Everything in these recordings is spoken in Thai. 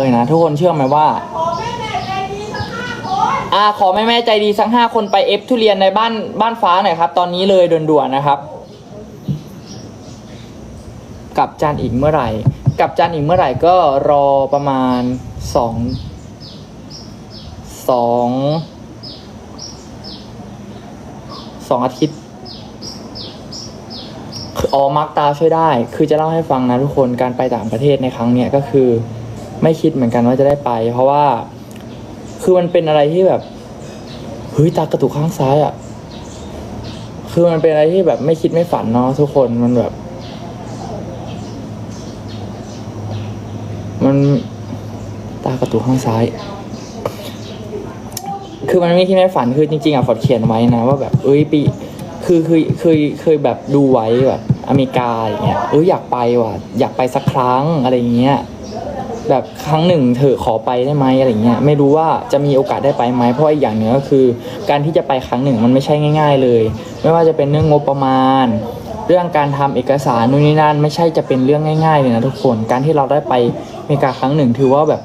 เลยนะทุกคนเชื่อไหมว่าอ่าขอแม่แม่ๆใจดีสักห้าคนไปเอฟทุเรียนในบ้านบ้านฟ้าหน่อยครับ ตอนนี้เลยด่วนๆนะครับกลับจานอีกเมื่อไหร่กลับจานอีกเมื่อไหร่ก็รอประมาณสองสองสองอาทิตย์คืออ๋อมาร์กตาช่วยได้ คือจะเล่าให้ฟังนะทุกคนการไปต่างประเทศในครั้งเนี้ยก็คือ ไม่คิดเหมือนกันว่าจะได้ไป เพราะว่า คือมันเป็นอะไรที่แบบเฮ้ยตากระตุกข้างซ้ายอะ่ะ คือมันเป็นอะไรที่แบบไม่คิดไม่ฝันเนาะทุกคนมันแบบ มันตากระตุกข้างซ้าย คือมันไม่คิดไม่ฝันคือจริงๆอะฟอดเขียนไว้นะว่าแบบเอ้ยปีคือคือเคยเคยแบบดูไว้แบบอเมริกาอย่างเงี้ยเอออยากไปว่ะอยากไปสักครั้งอะไรเงี้ย แบบครั้งหนึ่งเธอขอไปได้ไหมอะไรเงี้ยไม่รู้ว่าจะมีโอกาสได้ไปไหมเพราะอีกอย่างหนึ่งก็คือ การที่จะไปครั้งหนึ่งมันไม่ใช่ง่าย ๆ เลย ไม่ว่าจะเป็นเรื่องงบประมาณ เรื่องการทำเอกสารนู่นนี่นั่นไม่ใช่จะเป็นเรื่องง่ายๆเลยนะทุกคนการที่เราได้ไปอเมริกาครั้งหนึ่งถือว่าแบบ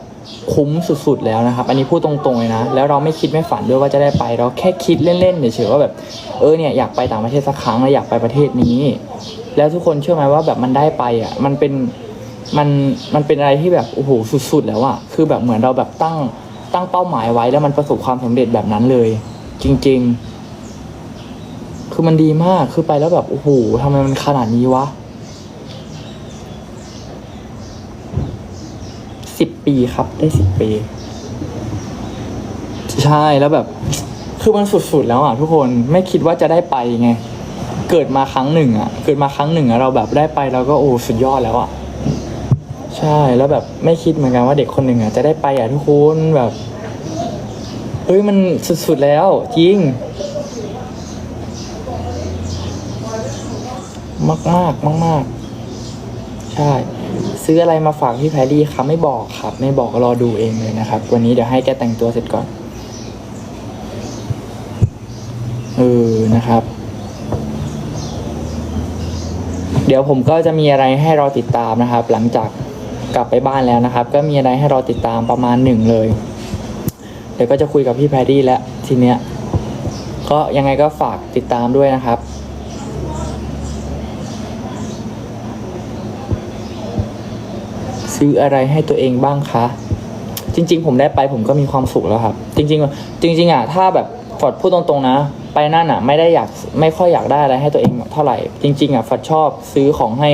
คุ้มสุดๆแล้วนะครับ อันนี้พูดตรงๆเลยนะ แล้วเราไม่คิดไม่ฝันด้วยว่าจะได้ไป เราแค่คิดเล่นๆเฉยๆว่าแบบ เออเนี่ยอยากไปต่างประเทศสักครั้งแล้วอยากไปประเทศนี้ แล้วทุกคนเชื่อไหมว่าแบบมันได้ไปอะ มันเป็น มันมันเป็นอะไรที่แบบโอ้โหสุดๆแล้วอะคือแบบเหมือนเราแบบตั้งตั้งเป้าหมายไว้แล้วมันประสบความสำเร็จแบบนั้นเลย จริง ๆ คือมันดีมากคือไปแล้วแบบโอ้โหทำไมมันขนาดนี้วะสิบปีครับได้สิบปี ใช่แล้วแบบ คือมันสุดๆแล้วอะทุกคนไม่คิดว่าจะได้ไปไง เกิดมาครั้งหนึ่งอะ เกิดมาครั้งหนึ่งอะเราแบบได้ไปเราก็โอ้สุดยอดแล้วอะ ใช่แล้วแบบไม่คิดเหมือนกันว่าเด็กคนหนึ่งอะจะได้ไปอะทุกคนแบบเฮ้ยมันสุดๆแล้ว จริง มากมากมากมากใช่ ซื้ออะไรมาฝากพี่แพรรี่ครับไม่บอกครับ ไม่บอกรอดูเองเลยนะครับ วันนี้เดี๋ยวให้แกแต่งตัวเสร็จก่อนเออนะครับ เดี๋ยวผมก็จะมีอะไรให้เราติดตามนะครับ หลังจาก กลับไปบ้านแล้วนะครับ ก็มีอะไรให้เราติดตามประมาณหนึ่งเลย เดี๋ยวก็จะคุยกับพี่แพรรี่แล้วทีเนี้ยก็ยังไงก็ฝากติดตามด้วยนะครับซื้ออะไรให้ตัวเองบ้างคะ จริง ๆ ผมได้ไปผมก็มีความสุขแล้วครับ จริง ๆ จริง ๆอะถ้าแบบฟอดพูดตรงๆนะ ไปนั่นอะ ไม่ได้อยากไม่ค่อยอยากได้อะไรให้ตัวเองเท่าไหร่ จริง ๆอะฟอดชอบซื้อของให้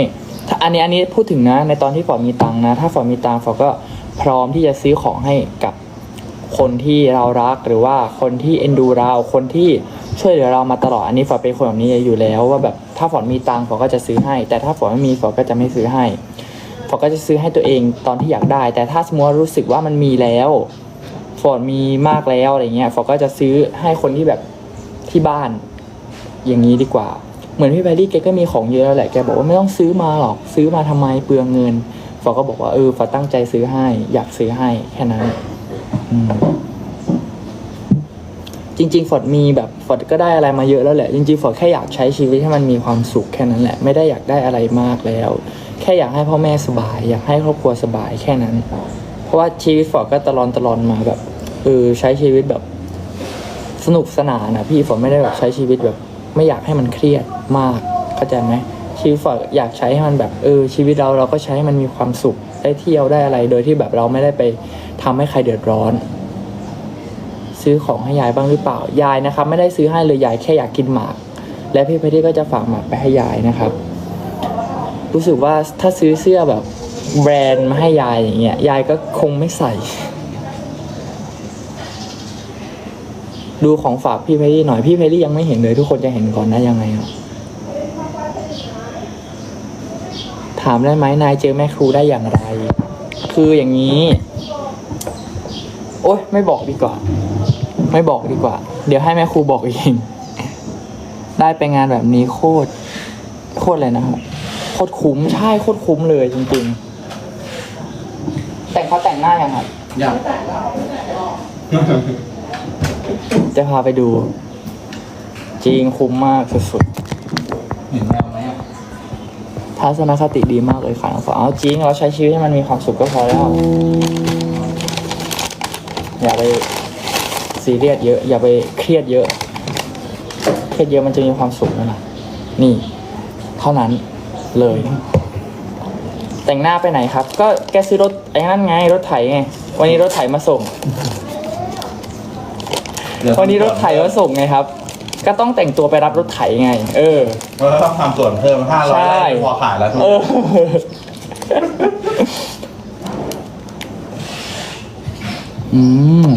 ถ้าอันนี้อันนี้พูดถึงนะ ในตอนที่ฟอร์ดมีตังนะ ถ้าฟอร์ดมีตังค์ฟอร์ดก็พร้อมที่จะซื้อของให้กับคนที่เรารักหรือว่าคนที่เอ็นดูเรา คนที่ช่วยเหลือเรามาตลอด อันนี้ฟอร์ดเป็นคนแบบนี้อยู่แล้ว ว่าแบบถ้าฟอร์ดมีตังค์ฟอร์ดก็จะซื้อให้ แต่ถ้าฟอร์ดไม่มีฟอร์ดก็จะไม่ซื้อให้ฟอร์ดก็จะซื้อให้ตัวเองตอนที่อยากได้ แต่ถ้าสมมติว่ารู้สึกว่ามันมีแล้วฟอร์ดมีมากแล้วอะไรเงี้ยฟอร์ดก็จะซื้อให้คนที่แบบที่บ้านอย่างนี้ดีกว่า เหมือนพี่แพรรี่แกก็มีของเยอะแล้วแหละแกบอกว่าไม่ต้องซื้อมาหรอกซื้อมาทำไมเปลืองเงินฟอก็บอกว่าเออฟอตั้งใจซื้อให้ อยากซื้อให้แค่นั้นจริง ๆ ฟอร์ดมีแบบฟอร์ดก็ได้อะไรมาเยอะแล้วแหละ จริงๆ ฟอร์ดแค่อยากใช้ชีวิตให้มันมีความสุขแค่นั้นแหละ ไม่ได้อยากได้อะไรมากแล้ว แค่อยากให้พ่อแม่สบาย อยากให้ครอบครัวสบายแค่นั้น เพราะว่าชีวิตฟอร์ดก็ตลอนตลอนมาแบบเออใช้ชีวิตแบบ สนุกสนานนะพี่ฟอร์ดไม่ได้แบบใช้ชีวิตแบบ ไม่อยากให้มันเครียดมากเข้าใจไหมชีวิตอร์ดอยากใช้ให้มันแบบเออชีวิตเราเราก็ใช้ให้มันมีความสุขได้เที่ยวได้อะไร โดยที่แบบเราไม่ได้ไปทำให้ใครเดือดร้อน ซื้อของให้ยายบ้างหรือเปล่ายายนะครับ ไม่ได้ซื้อให้เลยยายแค่อยากกินหมาก และพี่เพชรก็จะฝากหมากไปให้ยายนะครับ รู้สึกว่าถ้าซื้อเสื้อแบบแบรนด์มาให้ยายอย่างเงี้ยยายก็คงไม่ใส่ ดูของฝากพี่เพรรี่หน่อยพี่เพรรี่ยังไม่เห็นเลย ทุกคนจะเห็นก่อนนะยังไงครับถามได้ไหมนายเจอแม่ครูได้อย่างไร คืออย่างนี้ โอ๊ยไม่บอกดีกว่า ไม่บอกดีกว่า เดี๋ยวให้แม่ครูบอกเองได้ไปงานแบบนี้โคตรโคตรเลยนะครับโคตรคุ้มใช่โคตรคุ้มเลยจริงๆแต่งเขาแต่งหน้ายังครับอยาก จะพาไปดู จริงคุ้มมากสุดเห็นแมวไหมอะๆทัศนคติดีมากเลยค่ะน้องอเอาจริงเราใช้ชีวิตให้มันมีความสุขก็พอแล้ว อย่าไปซีเรียสเยอะ อย่าไปเครียดเยอะ เครียดเยอะมันจะมีความสุขนั่นแะนี่ เท่านั้นเลย แต่งหน้าไปไหนครับ ก็แกซื้อรถไอ้นั่นไงรถไถไง วันนี้รถไถมาส่ง วันนี้รถไถมาส่งไงครับ ก็ต้องแต่งตัวไปรับรถไถไง เออ เราต้องทำส่วนเพิ่มห้าร้อยใช่พอขายแล้วทุกเออ อืม